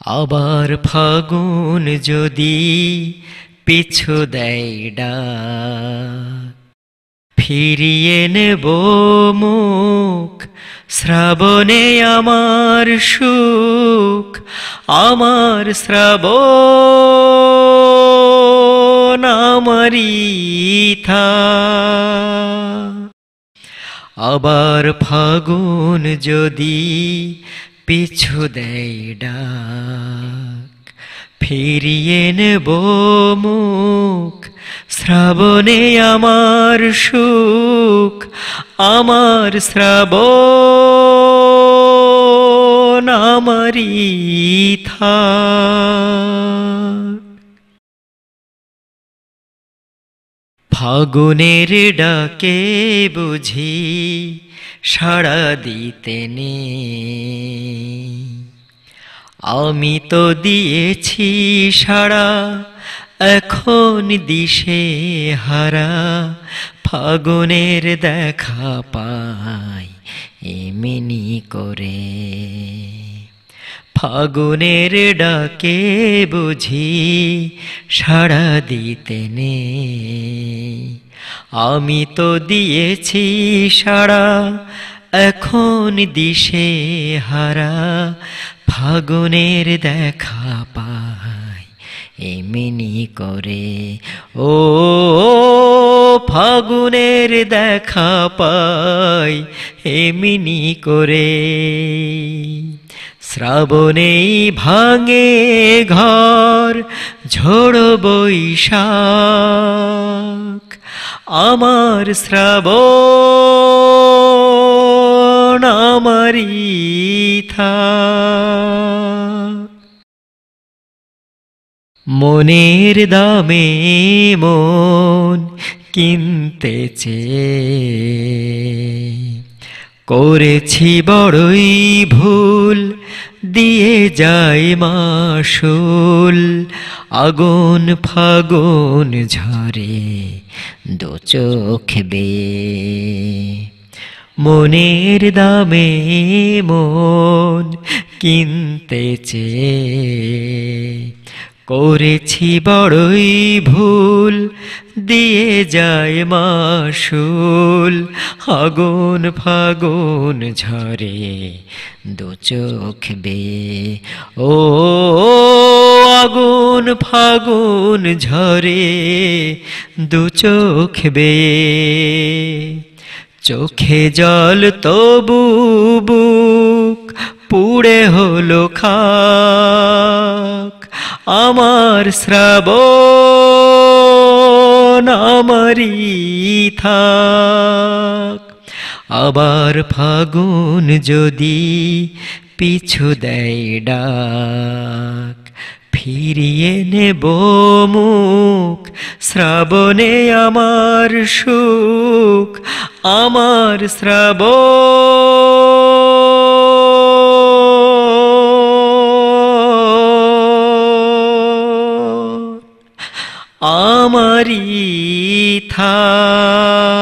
আবার ফাগুন যদি পিছু দেয় ফিরিয়ে নেব মুখ, শ্রাবণে আমার সুখ, আমার শ্রাবণ আমারি থা আবার ফাগুন যদি পিছু দেয় ডাক ফিরিয়ে নেব মুখ শ্রাবণে আমার সুখ আমার শ্রাবণ আমারই থা ফাগুনের ডাকে বুঝি সাড়া দিতে আমি তো দিয়েছি সাড়া, এখন দিশে হারা। ফাগুনের দেখা পাই এমনি করে। ফাগুনের ডাকে বুঝি সাড়া দিতে নে আমি তো দিয়েছি সাড়া, এখন দিশে হারা। ফাগুনের দেখা পাই এমনি করে। ও, ফাগুনের দেখা পাই এমনি করে। শ্রাবণেই ভাঙে ঘর ঝোড় বৈশাখ। আমার শ্রাবণ আমারি থাক। মনের দামে মন কিনতেছে করেছি বড়ই ভুল, দিয়ে যায় মাসুল আগুন ফাগুন ঝরে দু চোখ বে মনের দামে মন কিনতেছে করেছি বড়ই ভুল, দিয়ে যায় মাসুল। আগুন ফাগুন ঝরে দু চোখ বে ও, আগুন ফাগুন ঝরে দু চোখ বে চোখে জল তবু বুক, পুড়ে হলো খাক। আমার শ্রাবণ আমারি থাক। আবার ফাগুন যদি পিছু দেয় ডাক, ফিরিয়ে নেব মুখ, শ্রাবণে আমার সুখ, আমার শ্রাবণ हमारी था।